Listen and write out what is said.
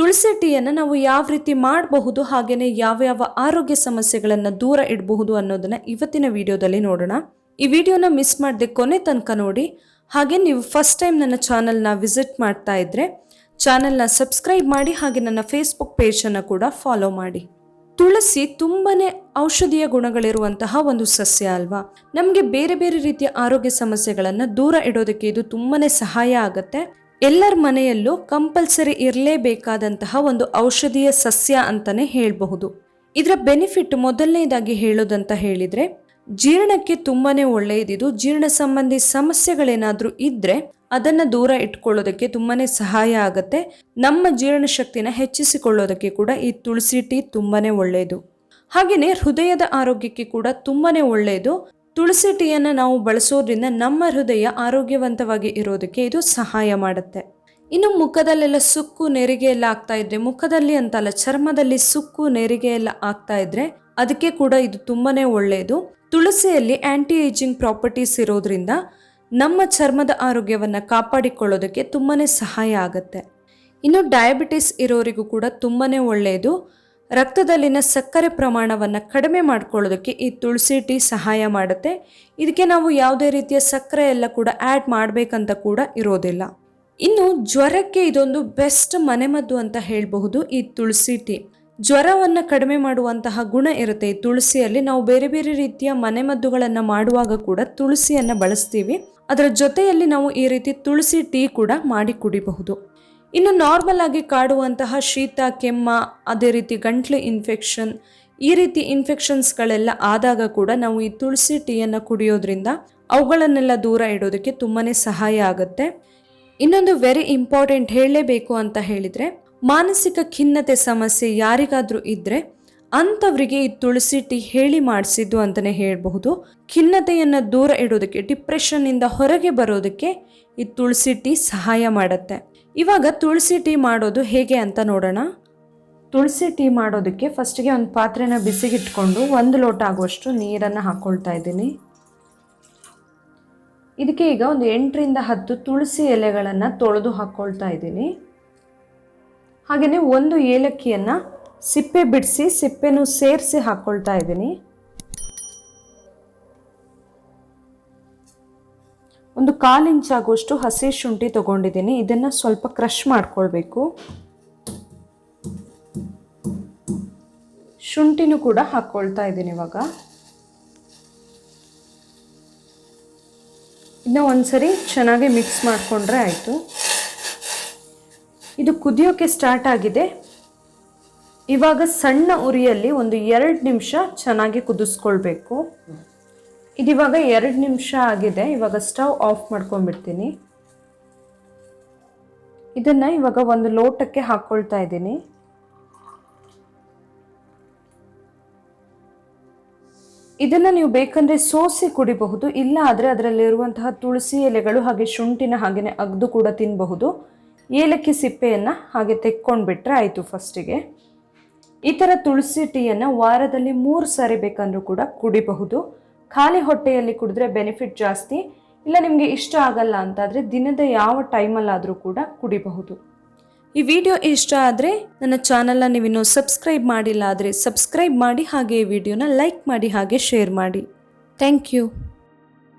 ತುಳಸಿ ಟೀಯನ್ನು ನಾವು ಯಾವ ರೀತಿ ಮಾಡಬಹುದು ಹಾಗೆಯೇ ಯಾವ ಯಾವ ಆರೋಗ್ಯ ಸಮಸ್ಯೆಗಳನ್ನು ದೂರ ಇಡಬಹುದು ಅನ್ನೋದನ್ನು ಇವತ್ತಿನ ವಿಡಿಯೋದಲ್ಲಿ ನೋಡೋಣ. ಈ ವಿಡಿಯೋನ ಮಿಸ್ ಮಾಡದೆ ಕೊನೆ ತನಕ ನೋಡಿ. ಹಾಗೆ ನೀವು ಫಸ್ಟ್ ಟೈಮ್ ನನ್ನ ಚಾನಲ್ನ ವಿಸಿಟ್ ಮಾಡ್ತಾ ಇದ್ರೆ ಚಾನಲ್ನ ಸಬ್ಸ್ಕ್ರೈಬ್ ಮಾಡಿ, ಹಾಗೆ ನನ್ನ ಫೇಸ್ಬುಕ್ ಪೇಜನ್ನು ಕೂಡ ಫಾಲೋ ಮಾಡಿ. ತುಳಸಿ ತುಂಬಾ ಔಷಧೀಯ ಗುಣಗಳಿರುವಂತಹ ಒಂದು ಸಸ್ಯ ಅಲ್ವಾ? ನಮಗೆ ಬೇರೆ ಬೇರೆ ರೀತಿಯ ಆರೋಗ್ಯ ಸಮಸ್ಯೆಗಳನ್ನು ದೂರ ಇಡೋದಕ್ಕೆ ಇದು ತುಂಬಾ ಸಹಾಯ ಆಗುತ್ತೆ. ಎಲ್ಲರ ಮನೆಯಲ್ಲೂ ಕಂಪಲ್ಸರಿ ಇರಲೇಬೇಕಾದಂತಹ ಒಂದು ಔಷಧೀಯ ಸಸ್ಯ ಅಂತಲೇ ಹೇಳಬಹುದು. ಇದರ ಬೆನಿಫಿಟ್ ಮೊದಲನೇದಾಗಿ ಹೇಳೋದಂತ ಹೇಳಿದ್ರೆ, ಜೀರ್ಣಕ್ಕೆ ತುಂಬಾನೇ ಒಳ್ಳೆಯದಿದು. ಜೀರ್ಣ ಸಂಬಂಧಿ ಸಮಸ್ಯೆಗಳೇನಾದರೂ ಇದ್ದರೆ ಅದನ್ನ ದೂರ ಇಟ್ಕೊಳ್ಳೋದಕ್ಕೆ ತುಂಬಾನೇ ಸಹಾಯ ಆಗುತ್ತೆ. ನಮ್ಮ ಜೀರ್ಣಶಕ್ತಿನ ಹೆಚ್ಚಿಸಿಕೊಳ್ಳೋದಕ್ಕೆ ಕೂಡ ಈ ತುಳಸಿ ಟೀ ತುಂಬಾನೇ ಒಳ್ಳೆಯದು. ಹಾಗೆಯೇ ಹೃದಯದ ಆರೋಗ್ಯಕ್ಕೆ ಕೂಡ ತುಂಬಾನೇ ಒಳ್ಳೆಯದು. ತುಳಸಿ ಟೀಯನ್ನು ನಾವು ಬಳಸೋದ್ರಿಂದ ನಮ್ಮ ಹೃದಯ ಆರೋಗ್ಯವಂತವಾಗಿ ಇರೋದಕ್ಕೆ ಇದು ಸಹಾಯ ಮಾಡುತ್ತೆ. ಇನ್ನು ಮುಖದಲ್ಲೆಲ್ಲ ಸುಕ್ಕು ನೆರಿಗೆ ಎಲ್ಲ ಆಗ್ತಾ ಇದ್ರೆ, ಮುಖದಲ್ಲಿ ಅಂತಲ್ಲ, ಚರ್ಮದಲ್ಲಿ ಸುಕ್ಕು ನೆರಿಗೆ ಎಲ್ಲ ಆಗ್ತಾ ಇದ್ರೆ ಅದಕ್ಕೆ ಕೂಡ ಇದು ತುಂಬಾನೇ ಒಳ್ಳೆಯದು ತುಳಸಿಯಲ್ಲಿ ಆಂಟಿ ಏಜಿಂಗ್ ಪ್ರಾಪರ್ಟೀಸ್ ಇರೋದ್ರಿಂದ ನಮ್ಮ ಚರ್ಮದ ಆರೋಗ್ಯವನ್ನು ಕಾಪಾಡಿಕೊಳ್ಳೋದಕ್ಕೆ ತುಂಬಾನೇ ಸಹಾಯ ಆಗುತ್ತೆ. ಇನ್ನು ಡಯಾಬಿಟಿಸ್ ಇರೋರಿಗೂ ಕೂಡ ತುಂಬಾನೇ ಒಳ್ಳೆಯದು ರಕ್ತದಲ್ಲಿನ ಸಕ್ಕರೆ ಪ್ರಮಾಣವನ್ನು ಕಡಿಮೆ ಮಾಡ್ಕೊಳ್ಳೋದಕ್ಕೆ ಈ ತುಳಸಿ ಟೀ ಸಹಾಯ ಮಾಡುತ್ತೆ. ಇದಕ್ಕೆ ನಾವು ಯಾವುದೇ ರೀತಿಯ ಸಕ್ಕರೆ ಎಲ್ಲ ಕೂಡ ಆ್ಯಡ್ ಮಾಡಬೇಕಂತ ಕೂಡ ಇರೋದಿಲ್ಲ. ಇನ್ನು ಜ್ವರಕ್ಕೆ ಇದೊಂದು ಬೆಸ್ಟ್ ಮನೆಮದ್ದು ಅಂತ ಹೇಳಬಹುದು ಈ ತುಳಸಿ ಟೀ. ಜ್ವರವನ್ನು ಕಡಿಮೆ ಮಾಡುವಂತಹ ಗುಣ ಇರುತ್ತೆ ಈ ತುಳಸಿಯಲ್ಲಿ. ನಾವು ಬೇರೆ ಬೇರೆ ರೀತಿಯ ಮನೆಮದ್ದುಗಳನ್ನು ಮಾಡುವಾಗ ಕೂಡ ತುಳಸಿಯನ್ನು ಬಳಸ್ತೀವಿ. ಅದರ ಜೊತೆಯಲ್ಲಿ ನಾವು ಈ ರೀತಿ ತುಳಸಿ ಟೀ ಕೂಡ ಮಾಡಿ ಕುಡಿಬಹುದು. ಇನ್ನು ನಾರ್ಮಲ್ ಆಗಿ ಕಾಡುವಂತಹ ಶೀತ, ಕೆಮ್ಮ, ಅದೇ ರೀತಿ ಗಂಟ್ಲು ಇನ್ಫೆಕ್ಷನ್ ಈ ರೀತಿ ಇನ್ಫೆಕ್ಷನ್ಸ್ಗಳೆಲ್ಲ ಆದಾಗ ಕೂಡ ನಾವು ಈ ತುಳಸಿ ಟೀಯನ್ನು ಕುಡಿಯೋದ್ರಿಂದ ಅವುಗಳನ್ನೆಲ್ಲ ದೂರ ಇಡೋದಕ್ಕೆ ತುಂಬಾ ಸಹಾಯ ಆಗುತ್ತೆ. ಇನ್ನೊಂದು ವೆರಿ ಇಂಪಾರ್ಟೆಂಟ್ ಹೇಳಲೇಬೇಕು ಅಂತ ಹೇಳಿದರೆ, ಮಾನಸಿಕ ಖಿನ್ನತೆ ಸಮಸ್ಯೆ ಯಾರಿಗಾದರೂ ಇದ್ದರೆ ಅಂಥವರಿಗೆ ಈ ತುಳಸಿ ಟೀ ಹೇಳಿ ಮಾಡಿಸಿದ್ದು ಅಂತಲೇ ಹೇಳಬಹುದು. ಖಿನ್ನತೆಯನ್ನು ದೂರ ಇಡೋದಕ್ಕೆ ಡಿಪ್ರೆಷನ್ನಿಂದ ಹೊರಗೆ ಬರೋದಕ್ಕೆ ಈ ತುಳಸಿ ಟೀ ಸಹಾಯ ಮಾಡುತ್ತೆ. ಇವಾಗ ತುಳಸಿ ಟೀ ಮಾಡೋದು ಹೇಗೆ ಅಂತ ನೋಡೋಣ. ತುಳಸಿ ಟೀ ಮಾಡೋದಕ್ಕೆ ಫಸ್ಟಿಗೆ ಒಂದು ಪಾತ್ರೆನ ಬಿಸಿಗಿಟ್ಕೊಂಡು ಒಂದು ಲೋಟ ಆಗುವಷ್ಟು ನೀರನ್ನು ಹಾಕ್ಕೊಳ್ತಾ ಇದ್ದೀನಿ. ಇದಕ್ಕೆ ಈಗ ಒಂದು ಎಂಟರಿಂದ ಹತ್ತು ತುಳಸಿ ಎಲೆಗಳನ್ನು ತೊಳೆದು ಹಾಕ್ಕೊಳ್ತಾ ಇದ್ದೀನಿ. ಹಾಗೆಯೇ ಒಂದು ಏಲಕ್ಕಿಯನ್ನು ಸಿಪ್ಪೆ ಬಿಡಿಸಿ ಸಿಪ್ಪೆನೂ ಸೇರಿಸಿ ಹಾಕ್ಕೊಳ್ತಾ ಇದ್ದೀನಿ. ಒಂದು ಕಾಲು ಇಂಚ್ ಆಗುವಷ್ಟು ಹಸಿ ಶುಂಠಿ ತಗೊಂಡಿದ್ದೀನಿ. ಇದನ್ನು ಸ್ವಲ್ಪ ಕ್ರಷ್ ಮಾಡ್ಕೊಳ್ಬೇಕು. ಶುಂಠಿನೂ ಕೂಡ ಹಾಕ್ಕೊಳ್ತಾ ಇದ್ದೀನಿ ಇವಾಗ. ಇದನ್ನ ಒಂದ್ಸರಿ ಚೆನ್ನಾಗಿ ಮಿಕ್ಸ್ ಮಾಡಿಕೊಂಡ್ರೆ ಆಯಿತು. ಇದು ಕುದಿಯೋಕೆ ಸ್ಟಾರ್ಟ್ ಆಗಿದೆ. ಇವಾಗ ಸಣ್ಣ ಉರಿಯಲ್ಲಿ ಒಂದು ಎರಡು ನಿಮಿಷ ಚೆನ್ನಾಗಿ ಕುದಿಸ್ಕೊಳ್ಬೇಕು. ಇದಿವಾಗ ಎರಡು ನಿಮಿಷ ಆಗಿದೆ. ಇವಾಗ ಸ್ಟವ್ ಆಫ್ ಮಾಡ್ಕೊಂಡ್ಬಿಡ್ತೀನಿ. ಇದನ್ನು ಇವಾಗ ಒಂದು ಲೋಟಕ್ಕೆ ಹಾಕ್ಕೊಳ್ತಾ ಇದ್ದೀನಿ. ಇದನ್ನು ನೀವು ಬೇಕಂದರೆ ಸೋಸಿ ಕುಡಿಬಹುದು, ಇಲ್ಲ ಆದರೆ ಅದರಲ್ಲಿರುವಂತಹ ತುಳಸಿ ಎಲೆಗಳು ಹಾಗೆ ಶುಂಠಿನ ಹಾಗೆಯೇ ಅಗ್ದು ಕೂಡ ತಿನ್ನಬಹುದು ಏಲಕ್ಕಿ ಸಿಪ್ಪೆಯನ್ನು ಹಾಗೆ ತೆಕ್ಕೊಂಡ್ಬಿಟ್ರೆ ಆಯಿತು ಫಸ್ಟಿಗೆ. ಈ ಥರ ತುಳಸಿ ಟೀಯನ್ನು ವಾರದಲ್ಲಿ ಮೂರು ಸಾರಿ ಬೇಕಂದ್ರೂ ಕೂಡ ಕುಡಿಬಹುದು. ಖಾಲಿ ಹೊಟ್ಟೆಯಲ್ಲಿ ಕುಡಿದ್ರೆ ಬೆನಿಫಿಟ್ ಜಾಸ್ತಿ, ಇಲ್ಲ ನಿಮಗೆ ಇಷ್ಟ ಆಗಲ್ಲ ಅಂತಾದರೆ ದಿನದ ಯಾವ ಟೈಮಲ್ಲಾದರೂ ಕೂಡ ಕುಡಿಬಹುದು. ಈ ವಿಡಿಯೋ ಇಷ್ಟ ಆದರೆ ನನ್ನ ಚಾನಲ್ನ ನೀವಿನ್ನೂ ಸಬ್ಸ್ಕ್ರೈಬ್ ಮಾಡಿಲ್ಲ ಆದರೆ ಸಬ್ಸ್ಕ್ರೈಬ್ ಮಾಡಿ ಹಾಗೆ ಈ ವಿಡಿಯೋನ ಲೈಕ್ ಮಾಡಿ ಹಾಗೆ ಶೇರ್ ಮಾಡಿ. Thank you